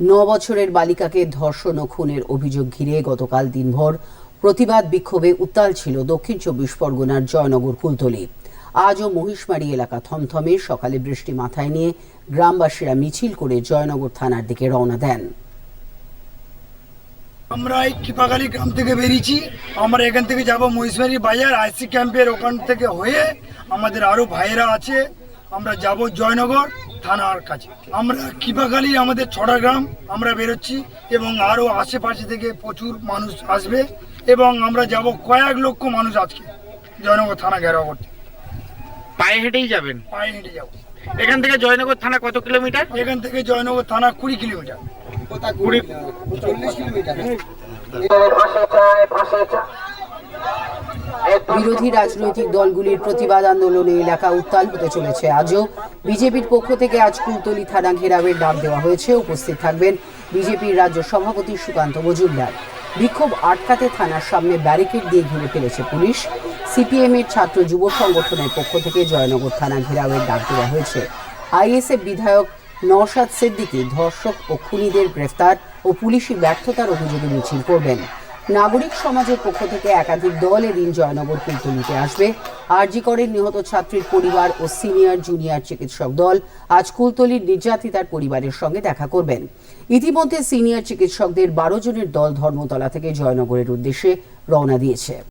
ন বছরের বালিকাকে ধর্ষণ ও খুনের অভিযোগ ঘিরে গতকাল দিনভর প্রতিবাদ বিক্ষোভে উত্তাল ছিল দক্ষিণ চব্বিশ পরগনার জয়নগর কুলতলি আজও মহিষমারি এলাকা থমথমে, সকালে বৃষ্টি মাথায় নিয়ে গ্রামবাসীরা মিছিল করে জয়নগর থানার দিকে রওনা দেন। আমরা এই কৃপাখালী গ্রাম থেকে বেরিয়েছি। আমরা এখান থেকে যাব মহিষবাড়ি বাজার, আইসি ক্যাম্পের ওখান থেকে হয়ে আমাদের আরও ভাইয়েরা আছে। আমরা যাব জয়নগর। থানার কাছে। আমরা কৃপাখালী আমাদের ছটা গ্রাম আমরা বেরোচ্ছি এবং আরও আশেপাশে থেকে প্রচুর মানুষ আসবে এবং আমরা যাব কয়েক লক্ষ মানুষ আজকে জয়নগর থানা ঘেরাও করতে। পায়ে হেঁটেই যাবেন? পায়ে হেঁটে যাব। এখান থেকে জয়নগর থানা কত কিলোমিটার? এখান থেকে জয়নগর থানা কুড়ি কিলোমিটার। কুড়ি? বিরোধী রাজনৈতিক দলগুলির প্রতিবাদ আন্দোলনে এলাকা উত্তাল হতে চলেছে। আজও বিজেপির পক্ষ থেকে আজ কুলতলি থানা ঘেরাওয়ের ডাক দেওয়া হয়েছে। উপস্থিত থাকবেন বিজেপির রাজ্য সভাপতি সুকান্ত মজুমদার। বিক্ষোভ আটকাতে থানার সামনে ব্যারিকেড দিয়ে ঘিরে ফেলেছে পুলিশ। সিপিএম এর ছাত্র যুব সংগঠনের পক্ষ থেকে জয়নগর থানা ঘেরাওয়ের ডাক দেওয়া হয়েছে। আইএসএফ বিধায়ক নওশাদ সিদ্দিকী ধর্ষক ও খুনিদের গ্রেফতার ও পুলিশি ব্যর্থতার অভিযোগে মিছিল করবেন। নাগরিক সমাজের পক্ষ থেকে একাধিক দল এদিন জয়নগর নিতে আসবে। আরজি করের নিহত ছাত্রীর পরিবার ও সিনিয়র জুনিয়র চিকিৎসক দল। আজ কুলতলির নির্যাতিতার পরিবারের সঙ্গে দেখা করবেন। ইতিমধ্যে সিনিয়র চিকিৎসকদের বারো জনের দল ধর্মতলা থেকে জয়নগরের উদ্দেশ্যে রওনা দিয়েছে।